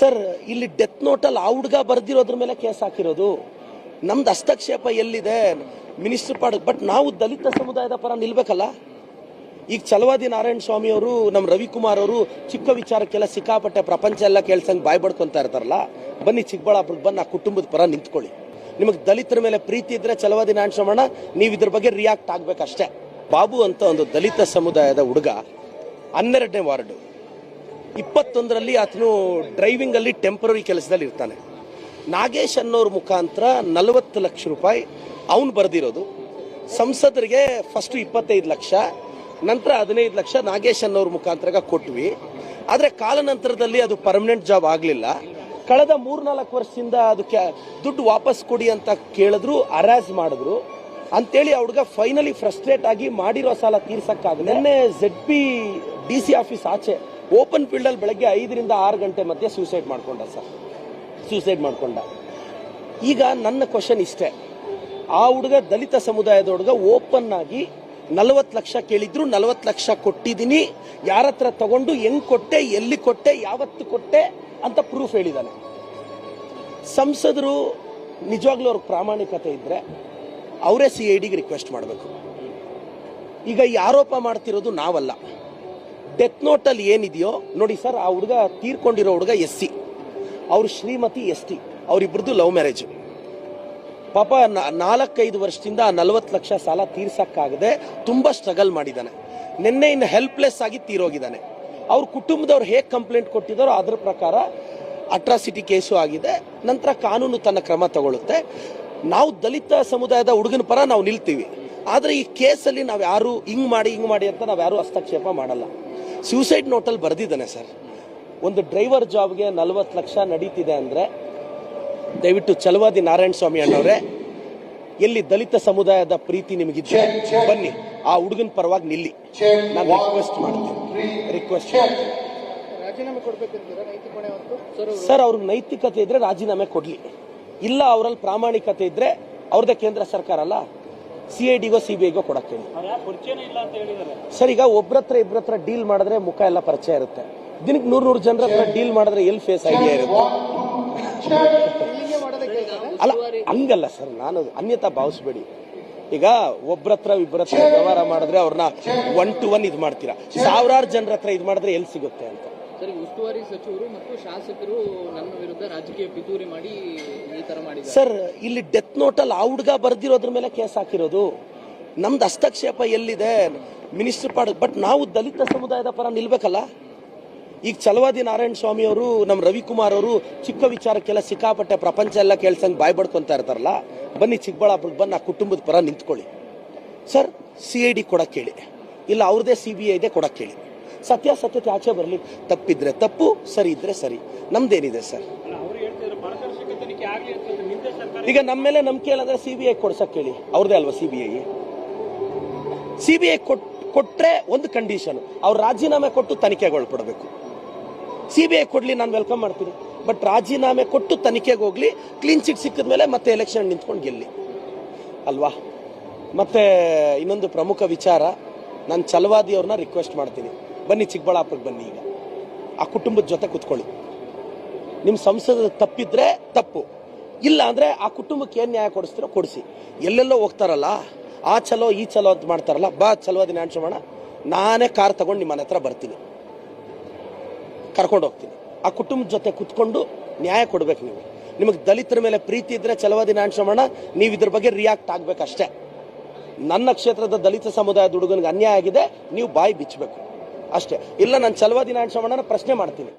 Sir, ಇಲ್ಲಿ death ನೋಟಲ್ಲಿ ಆ ಹುಡುಗ ಬರ್ದಿರೋದ್ರ ಮೇಲೆ ಕೇಸ್ ಹಾಕಿರೋದು. ನಮ್ದು ಹಸ್ತಕ್ಷೇಪ ಎಲ್ಲಿದೆ? ಮಿನಿಸ್ಟರ್ ಪಾಡ್ ಬಟ್ ನಾವು ದಲಿತ ಸಮುದಾಯದ ಪರ ನಿಲ್ಬೇಕಲ್ಲ? ಈಗ ಚಲವಾದಿ ನಾರಾಯಣ ಸ್ವಾಮಿ ಅವರು ನಮ್ಮ ರವಿಕುಮಾರ್ ಅವರು ಚಿಕ್ಕ ವಿಚಾರಕ್ಕೆಲ್ಲ ಸಿಕ್ಕಾಪಟ್ಟೆ ಪ್ರಪಂಚ ಎಲ್ಲ ಕೇಳ್ಸಂಗೆ ಬಾಯ್ ಬಡ್ಕೊಂತ ಇರ್ತಾರಲ್ಲ? ಬನ್ನಿ ಚಿಕ್ಕಬಳ್ಳಾಪುರಕ್ಕೆ ಬಂದು ಆ ಕುಟುಂಬದ ಪರ ನಿಂತ್ಕೊಳ್ಳಿ. ನಿಮಗೆ ದಲಿತರ ಮೇಲೆ ಪ್ರೀತಿ ಇದ್ರೆ ಚಲವಾದಿ ನಾರಾಯಣ ಸ್ವಾಮಣ್ಣ ನೀವು ಇದ್ರ ಬಗ್ಗೆ ರಿಯಾಕ್ಟ್ ಆಗ್ಬೇಕಷ್ಟೇ. ಬಾಬು ಅಂತ ಒಂದು ದಲಿತ ಸಮುದಾಯದ ಹುಡುಗ, ಹನ್ನೆರಡನೇ ವಾರ್ಡು. ಇಪ್ಪತ್ತೊಂದರಲ್ಲಿ ಆತನು ಡ್ರೈವಿಂಗ್ ಅಲ್ಲಿ ಟೆಂಪರರಿ ಕೆಲಸದಲ್ಲಿ ಇರ್ತಾನೆ. ನಾಗೇಶ್ ಅನ್ನೋರ ಮುಖಾಂತರ ನಲವತ್ತು ಲಕ್ಷ ರೂಪಾಯಿ ಅವನು ಬರೆದಿರೋದು. ಸಂಸದರಿಗೆ ಫಸ್ಟ್ ಇಪ್ಪತ್ತೈದು ಲಕ್ಷ, ನಂತರ ಹದಿನೈದು ಲಕ್ಷ ನಾಗೇಶ್ ಅನ್ನೋರ ಮುಖಾಂತರ ಕೊಟ್ವಿ. ಆದರೆ ಕಾಲನಂತರದಲ್ಲಿ ಅದು ಪರ್ಮನೆಂಟ್ ಜಾಬ್ ಆಗಲಿಲ್ಲ. ಕಳೆದ ಮೂರ್ನಾಲ್ಕು ವರ್ಷದಿಂದ ಅದಕ್ಕೆ ದುಡ್ಡು ವಾಪಸ್ ಕೊಡಿ ಅಂತ ಕೇಳಿದ್ರು ಅರಾಜ್ ಮಾಡಿದ್ರು. ಅಂತೇಳಿ ಆ ಹುಡುಗ ಫೈನಲಿ ಫ್ರಸ್ಟ್ರೇಟ್ ಆಗಿ ಮಾಡಿರೋ ಸಾಲ ತೀರ್ಸಕ್ಕಾಗ ನಿನ್ನೆ Z P D C office ಆಚೆ ಓಪನ್ ಫೀಲ್ಡಲ್ಲಿ ಬೆಳಗ್ಗೆ ಐದರಿಂದ ಆರು ಗಂಟೆ ಮಧ್ಯೆ ಸೂಸೈಡ್ ಮಾಡ್ಕೊಂಡ ಸರ್. ಸೂಸೈಡ್ ಮಾಡಿಕೊಂಡ. ಈಗ ನನ್ನ ಕ್ವಶನ್ ಇಷ್ಟೇ. ಆ ಹುಡುಗ ದಲಿತ ಸಮುದಾಯದ ಹುಡುಗ ಓಪನ್ ಆಗಿ ನಲವತ್ತು ಲಕ್ಷ ಕೇಳಿದ್ರು, ನಲವತ್ತು ಲಕ್ಷ ಕೊಟ್ಟಿದ್ದೀನಿ. ಯಾರ ಹತ್ರ ತಗೊಂಡು, ಹೆಂಗ್ ಕೊಟ್ಟೆ, ಎಲ್ಲಿ ಕೊಟ್ಟೆ, ಯಾವತ್ತು ಕೊಟ್ಟೆ ಅಂತ ಪ್ರೂಫ್ ಹೇಳಿದಾನೆ. ಸಂಸದರು ನಿಜವಾಗ್ಲೂ ಅವ್ರಿಗೆ ಪ್ರಾಮಾಣಿಕತೆ ಇದ್ರೆ ಅವರೇ ಸಿ ಐ ಡಿಗೆ ರಿಕ್ವೆಸ್ಟ್ ಮಾಡಬೇಕು. ಈಗ ಈ ಆರೋಪ ಮಾಡ್ತಿರೋದು ನಾವಲ್ಲ. ಡೆತ್ ನೋಟಲ್ಲಿ ಏನಿದೆಯೋ, ನೋಡಿ ಸರ್, ಆ ಹುಡುಗ ತೀರ್ಕೊಂಡಿರೋ ಹುಡುಗ ಎಸ್ ಸಿ. ಅವ್ರ ಶ್ರೀಮತಿ ಎಸ್ ಟಿ. ಅವರಿಬ್ರದ್ದು ಲವ್ ಮ್ಯಾರೇಜ್. ಪಾಪ ನಾಲ್ಕೈದು ವರ್ಷದಿಂದ ನಲವತ್ತು ಲಕ್ಷ ಸಾಲ ತೀರ್ಸಕ್ಕಾಗದೆ ತುಂಬಾ ಸ್ಟ್ರಗಲ್ ಮಾಡಿದ್ದಾನೆ. ನಿನ್ನೆ ಇನ್ನು ಹೆಲ್ಪ್ಲೆಸ್ ಆಗಿ ತೀರೋಗಿದ್ದಾನೆ. ಅವ್ರ ಕುಟುಂಬದವ್ರು ಹೇಗೆ ಕಂಪ್ಲೇಂಟ್ ಕೊಟ್ಟಿದ್ದಾರೋ ಅದ್ರ ಪ್ರಕಾರ ಅಟ್ರಾಸಿಟಿ ಕೇಸು ಆಗಿದೆ. ನಂತರ ಕಾನೂನು ತನ್ನ ಕ್ರಮ ತಗೊಳ್ಳುತ್ತೆ. ನಾವು ದಲಿತ ಸಮುದಾಯದ ಹುಡುಗನ ಪರ ನಾವು ನಿಲ್ತೀವಿ. ಆದರೆ ಈ ಕೇಸಲ್ಲಿ ನಾವು ಯಾರು ಹಿಂಗ್ ಮಾಡಿ ಹಿಂಗ್ ಮಾಡಿ ಅಂತ ನಾವು ಯಾರು ಹಸ್ತಕ್ಷೇಪ ಮಾಡಲ್ಲ. ಸೂಸೈಡ್ ನೋಟಲ್ಲಿ ಬರೆದಿದ್ದಾನೆ ಸರ್. ಒಂದು ಡ್ರೈವರ್ ಜಾಬ್ಗೆ ನಲವತ್ತು ಲಕ್ಷ ನಡೀತಿದೆ ಅಂದರೆ ದಯವಿಟ್ಟು ಛಲವಾದಿ ನಾರಾಯಣ ಸ್ವಾಮಿ ಅಣ್ಣವ್ರೆ ಎಲ್ಲಿ ದಲಿತ ಸಮುದಾಯದ ಪ್ರೀತಿ ನಿಮಗಿದ್ರೆ ಬನ್ನಿ ಆ ಹುಡುಗನ ಪರವಾಗಿ ನಿಲ್ಲಿ. ನಾನು ರಿಕ್ವೆಸ್ಟ್ ಮಾಡ್ತೀನಿ. ರಿಕ್ವೆಸ್ಟ್ ಸರ್ ಅವ್ರಿಗೆ ನೈತಿಕತೆ ಇದ್ರೆ ರಾಜೀನಾಮೆ ಕೊಡಲಿ. ಇಲ್ಲ ಅವರಲ್ಲಿ ಪ್ರಾಮಾಣಿಕತೆ ಇದ್ರೆ ಅವ್ರದ್ದೇ ಕೇಂದ್ರ ಸರ್ಕಾರ ಅಲ್ಲ? ಸಿ ಐ ಡಿಗೋ ಸಿ ಬಿ ಐಗೋ ಕೊಡಕ್ಕೆ ಸರ್ ಈಗ ಒಬ್ರತ್ರ ಇಬ್ಬರತ್ರ ಡೀಲ್ ಮಾಡಿದ್ರೆ ಮುಖ ಎಲ್ಲ ಪರಿಚಯ ಇರುತ್ತೆ. ದಿನಕ್ಕೆ ನೂರ್ ನೂರು ಜನರ ಹತ್ರ ಡೀಲ್ ಮಾಡಿದ್ರೆ ಎಲ್ಲಿ ಫೇಸ್ ಐಡಿಯಾ ಇರುತ್ತೆ? ಅಲ್ಲ ಹಂಗಲ್ಲ ಸರ್ ನಾನು ಅನ್ಯತಾ ಭಾವಿಸ್ಬೇಡಿ. ಈಗ ಒಬ್ರತ್ರ ಇಬ್ಬರತ್ರ ವ್ಯವಹಾರ ಮಾಡಿದ್ರೆ ಅವ್ರನ್ನ ಒನ್ ಟು ಒನ್ ಇದು ಮಾಡ್ತೀರಾ. ಸಾವಿರಾರು ಜನರ ಹತ್ರ ಇದು ಮಾಡಿದ್ರೆ ಎಲ್ಲಿ ಸಿಗುತ್ತೆ ಅಂತ. ಸರ್ ಉಸ್ತುವಾರಿ ಸಚಿವರು ಮತ್ತು ಶಾಸಕರು ನನ್ನ ವಿರುದ್ಧ ರಾಜಕೀಯ ಪಿತೂರಿ ಮಾಡಿ ಈ ತರ ಮಾಡಿದ್ದಾರೆ. ಸರ್, ಇಲ್ಲಿ ಡೆತ್ ನೋಟಲ್ಲಿ ಆ ಹುಡುಗ ಬರ್ದಿರೋದ್ರ ಮೇಲೆ ಕೇಸ್ ಹಾಕಿರೋದು. ನಮ್ದು ಹಸ್ತಕ್ಷೇಪ ಎಲ್ಲಿದೆ? ಮಿನಿಸ್ಟರ್ ಪಾಡ ಬಟ್ ನಾವು ದಲಿತ ಸಮುದಾಯದ ಪರ ನಿಲ್ಬೇಕಲ್ಲ? ಈಗ ಚಲವಾದಿ ನಾರಾಯಣ ಸ್ವಾಮಿ ಅವರು ನಮ್ಮ ರವಿಕುಮಾರ್ ಅವರು ಚಿಕ್ಕ ವಿಚಾರಕ್ಕೆಲ್ಲ ಸಿಕ್ಕಾಪಟ್ಟೆ ಪ್ರಪಂಚ ಎಲ್ಲ ಕೇಳ್ಸಂಗೆ ಬಾಯ್ ಬಡ್ಕೊಂತ ಇರ್ತಾರಲ್ಲ? ಬನ್ನಿ ಚಿಕ್ಕಬಳ್ಳಾಪುರ ಬಂದು ಆ ಕುಟುಂಬದ ಪರ ನಿಂತ್ಕೊಳ್ಳಿ. ಸರ್ ಸಿ ಐ ಡಿ ಕೊಡಕ್ಕೆ ಹೇಳಿ ಇಲ್ಲ, ಅವ್ರದೇ ಸಿ ಬಿ ಐದೇ ಕೊಡಕ್ಕೆ ಹೇಳಿ ಸತ್ಯಾಸತ್ಯತೆ ಆಚೆ ಬರಲಿ. ತಪ್ಪಿದ್ರೆ ತಪ್ಪು, ಸರಿ ಇದ್ರೆ ಸರಿ. ನಮ್ದೇನಿದೆ ಸರ್? ಈಗ ನಮ್ಮ ಮೇಲೆ ನಂಬಿಕೆ ಸಿ ಬಿ ಐ ಕೊಡ್ಸಕ್ ಹೇಳಿ. ಅವ್ರದೇ ಅಲ್ವಾ C B I C B I ಕೊಟ್ರೆ ಒಂದು ಕಂಡೀಷನ್ ಅವ್ರು ರಾಜೀನಾಮೆ ಕೊಟ್ಟು ತನಿಖೆಗೆ ಒಳಪಡಬೇಕು ಸಿ ಬಿ ಐ ಕೊಡ್ಲಿ, ನಾನು ವೆಲ್ಕಮ್ ಮಾಡ್ತೀನಿ. ಬಟ್ ರಾಜೀನಾಮೆ ಕೊಟ್ಟು ತನಿಖೆಗೆ ಹೋಗ್ಲಿ ಕ್ಲೀನ್ ಚಿಟ್ ಸಿಕ್ಕಿದ ಮೇಲೆ ಮತ್ತೆ ಎಲೆಕ್ಷನ್ ನಿಂತ್ಕೊಂಡು ಗೆಲ್ಲಿ. ಅಲ್ವಾ? ಮತ್ತೆ ಇನ್ನೊಂದು ಪ್ರಮುಖ ವಿಚಾರ, ನಾನು ಛಲವಾದಿ ಅವ್ರನ್ನ ರಿಕ್ವೆಸ್ಟ್ ಮಾಡ್ತೀನಿ. ಬನ್ನಿ ಚಿಕ್ಕಬಳ್ಳಾಪುರಕ್ಕೆ ಬನ್ನಿ ಈಗ. ಆ ಕುಟುಂಬದ ಜೊತೆ ಕುತ್ಕೊಳ್ಳಿ. ನಿಮ್ಮ ಸಂಸದ ತಪ್ಪಿದ್ರೆ ತಪ್ಪು. ಇಲ್ಲ ಅಂದರೆ ಆ ಕುಟುಂಬಕ್ಕೆ ಏನು ನ್ಯಾಯ ಕೊಡಿಸ್ತೀರೋ ಕೊಡಿಸಿ. ಎಲ್ಲೆಲ್ಲೋ ಹೋಗ್ತಾರಲ್ಲ, ಆ ಚಲೋ, ಈ ಚಲೋ ಅಂತ ಮಾಡ್ತಾರಲ್ಲ, ಬಾ ಚಲವಾದಿ ಮಾಡೋಣ. ನಾನೇ ಕಾರ್ ತಗೊಂಡು ನಿಮ್ಮ ಹತ್ರ ಬರ್ತೀನಿ. ಕರ್ಕೊಂಡು ಹೋಗ್ತೀನಿ. ಆ ಕುಟುಂಬದ ಜೊತೆ ಕುತ್ಕೊಂಡು ನ್ಯಾಯ ಕೊಡ್ಬೇಕು ನೀವು. ನಿಮಗೆ ದಲಿತರ ಮೇಲೆ ಪ್ರೀತಿ ಇದ್ರೆ ಚಲವಾದಿ ಮಾಡೋಣ. ನೀವು ಇದ್ರ ಬಗ್ಗೆ ರಿಯಾಕ್ಟ್ ಆಗ್ಬೇಕಷ್ಟೇ. ನನ್ನ ಕ್ಷೇತ್ರದ ದಲಿತ ಸಮುದಾಯದ ಹುಡುಗನಿಗೆ ಅನ್ಯಾಯ ಆಗಿದೆ, ನೀವು ಬಾಯಿ ಬಿಚ್ಚಬೇಕು ಅಷ್ಟೇ. ಇಲ್ಲ ನಾನು ಚಲವಾದಿ ನಾರಾಯಣ ಪ್ರಶ್ನೆ ಮಾಡ್ತೀನಿ.